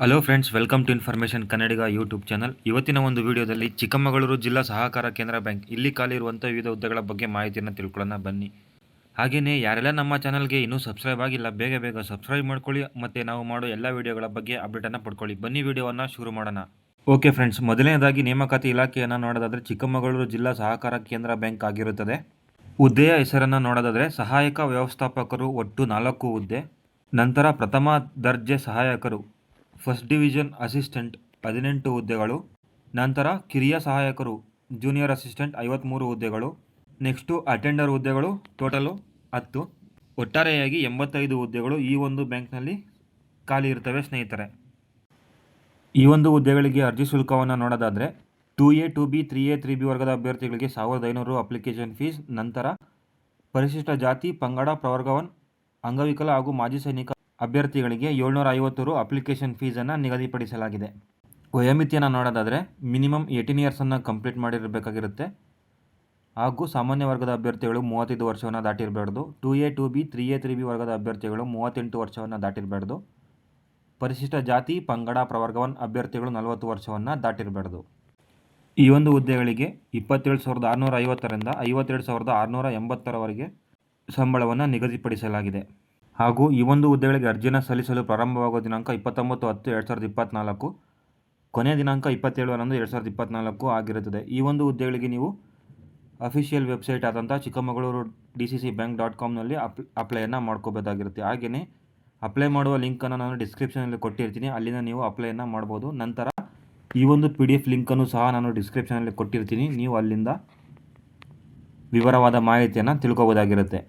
Hello friends welcome to information Kannadiga YouTube channel ಇವತ್ತಿನ ಒಂದು ವಿಡಿಯೋದಲ್ಲಿ ಚಿಕ್ಕಮಗಳೂರು ಜಿಲ್ಲಾ ಸಹಕಾರ ಕೇಂದ್ರ ಬ್ಯಾಂಕ್ ಇಲ್ಲಿ ಖಾಲಿ ಇರುವಂಥ ವಿವಿಧ ಹುದ್ದೆಗಳ ಬಗ್ಗೆ ಮಾಹಿತಿಯನ್ನು ತಿಳ್ಕೊಳ್ಳೋಣ, ಬನ್ನಿ. ಹಾಗೆಯೇ ಯಾರೆಲ್ಲ ನಮ್ಮ ಚಾನಲ್ಗೆ ಇನ್ನೂ ಸಬ್ಸ್ಕ್ರೈಬ್ ಆಗಿಲ್ಲ, ಬೇಗ ಬೇಗ ಸಬ್ಸ್ಕ್ರೈಬ್ ಮಾಡ್ಕೊಳ್ಳಿ ಮತ್ತು ನಾವು ಮಾಡೋ ಎಲ್ಲ ವಿಡಿಯೋಗಳ ಬಗ್ಗೆ ಅಪ್ಡೇಟನ್ನು ಪಡ್ಕೊಳ್ಳಿ. ಬನ್ನಿ ವಿಡಿಯೋವನ್ನು ಶುರು ಮಾಡೋಣ. ಓಕೆ ಫ್ರೆಂಡ್ಸ್ ಮೊದಲನೇದಾಗಿ ನೇಮಕಾತಿ ಇಲಾಖೆಯನ್ನು ನೋಡೋದಾದರೆ ಚಿಕ್ಕಮಗಳೂರು ಜಿಲ್ಲಾ ಸಹಕಾರ ಕೇಂದ್ರ ಬ್ಯಾಂಕ್ ಆಗಿರುತ್ತದೆ. ಹುದ್ದೆಯ ಹೆಸರನ್ನು ನೋಡೋದಾದರೆ ಸಹಾಯಕ ವ್ಯವಸ್ಥಾಪಕರು ಒಟ್ಟು ನಾಲ್ಕು ಹುದ್ದೆ, ನಂತರ ಪ್ರಥಮ ದರ್ಜೆ ಸಹಾಯಕರು ಫಸ್ಟ್ ಡಿವಿಷನ್ ಅಸಿಸ್ಟೆಂಟ್ ಹದಿನೆಂಟು ಹುದ್ದೆಗಳು, ನಂತರ ಕಿರಿಯ ಸಹಾಯಕರು, ಜೂನಿಯರ್ ಅಸಿಸ್ಟೆಂಟ್ ಐವತ್ತ್ಮೂರು ಹುದ್ದೆಗಳು, ನೆಕ್ಸ್ಟು ಅಟೆಂಡರ್ ಹುದ್ದೆಗಳು ಟೋಟಲು ಹತ್ತು. ಒಟ್ಟಾರೆಯಾಗಿ ಎಂಬತ್ತೈದು ಹುದ್ದೆಗಳು ಈ ಒಂದು ಬ್ಯಾಂಕ್ನಲ್ಲಿ ಖಾಲಿ ಇರ್ತವೆ ಸ್ನೇಹಿತರೆ. ಈ ಒಂದು ಹುದ್ದೆಗಳಿಗೆ ಅರ್ಜಿ ಶುಲ್ಕವನ್ನು ನೋಡೋದಾದರೆ two A, two B, three A, three B ವರ್ಗದ ಅಭ್ಯರ್ಥಿಗಳಿಗೆ ಸಾವಿರದ ಐನೂರು ಅಪ್ಲಿಕೇಶನ್ ಫೀಸ್, ನಂತರ ಪರಿಶಿಷ್ಟ ಜಾತಿ, ಪಂಗಡ, ಪ್ರವರ್ಗವನ್, ಅಂಗವಿಕಲ ಹಾಗೂ ಮಾಜಿ ಸೈನಿಕ ಅಭ್ಯರ್ಥಿಗಳಿಗೆ ಏಳ್ನೂರ ಐವತ್ತು ರು ಅಪ್ಲಿಕೇಶನ್ ಫೀಸನ್ನು ನಿಗದಿಪಡಿಸಲಾಗಿದೆ. ವಯೋಮಿತಿಯನ್ನು ನೋಡೋದಾದರೆ ಮಿನಿಮಮ್ ಏಯ್ಟೀನ್ ಇಯರ್ಸನ್ನು ಕಂಪ್ಲೀಟ್ ಮಾಡಿರಬೇಕಾಗಿರುತ್ತೆ. ಹಾಗೂ ಸಾಮಾನ್ಯ ವರ್ಗದ ಅಭ್ಯರ್ಥಿಗಳು ಮೂವತ್ತೈದು ವರ್ಷವನ್ನು ದಾಟಿರಬಾರ್ದು. Two A, two B, three A, three B ವರ್ಗದ ಅಭ್ಯರ್ಥಿಗಳು ಮೂವತ್ತೆಂಟು ವರ್ಷವನ್ನು ದಾಟಿರಬಾರ್ದು. ಪರಿಶಿಷ್ಟ ಜಾತಿ, ಪಂಗಡ, ಪ್ರವರ್ಗವನ್ ಅಭ್ಯರ್ಥಿಗಳು ನಲವತ್ತು ವರ್ಷವನ್ನು ದಾಟಿರಬಾರ್ದು. ಈ ಒಂದು ಹುದ್ದೆಗಳಿಗೆ ಇಪ್ಪತ್ತೇಳು ಸಾವಿರದ ಆರುನೂರ ಐವತ್ತರಿಂದ ಐವತ್ತೆರಡು ಸಾವಿರದ ಆರುನೂರ ಎಂಬತ್ತರವರೆಗೆ ಸಂಬಳವನ್ನು ನಿಗದಿಪಡಿಸಲಾಗಿದೆ. ಹಾಗೂ ಈ ಒಂದು ಹುದ್ದೆಗಳಿಗೆ ಅರ್ಜಿಯನ್ನು ಸಲ್ಲಿಸಲು ಪ್ರಾರಂಭವಾಗುವ ದಿನಾಂಕ ಇಪ್ಪತ್ತೊಂಬತ್ತು ಹತ್ತು ಎರಡು ಸಾವಿರದ ಇಪ್ಪತ್ತ್ನಾಲ್ಕು ಕೊನೆಯ ದಿನಾಂಕ ಇಪ್ಪತ್ತೇಳು ಹನ್ನೊಂದು ಎರಡು ಸಾವಿರದ ಇಪ್ಪತ್ತ್ನಾಲ್ಕು ಆಗಿರುತ್ತದೆ. ಈ ಒಂದು ಹುದ್ದೆಗಳಿಗೆ ನೀವು ಅಫಿಷಿಯಲ್ ವೆಬ್ಸೈಟ್ ಆದಂಥ Chikkamagaluru D C C bank dot ಕಾಮ್ನಲ್ಲಿ ಅಪ್, ಅಪ್ಲೈಯನ್ನು ಮಾಡ್ಕೋಬೇಕಾಗಿರುತ್ತೆ ಹಾಗೆಯೇ ಅಪ್ಲೈ ಮಾಡುವ ಲಿಂಕನ್ನು ನಾನು ಡಿಸ್ಕ್ರಿಪ್ಷನಲ್ಲಿ ಕೊಟ್ಟಿರ್ತೀನಿ. ಅಲ್ಲಿಂದ ನೀವು ಅಪ್ಲೈಯನ್ನು ಮಾಡ್ಬೋದು. ನಂತರ ಈ ಒಂದು ಪಿ ಡಿ ಎಫ್ ಲಿಂಕನ್ನು ಸಹ ನಾನು ಡಿಸ್ಕ್ರಿಪ್ಷನಲ್ಲಿ ಕೊಟ್ಟಿರ್ತೀನಿ. ನೀವು ಅಲ್ಲಿಂದ ವಿವರವಾದ ಮಾಹಿತಿಯನ್ನು ತಿಳ್ಕೊಬೋದಾಗಿರುತ್ತೆ.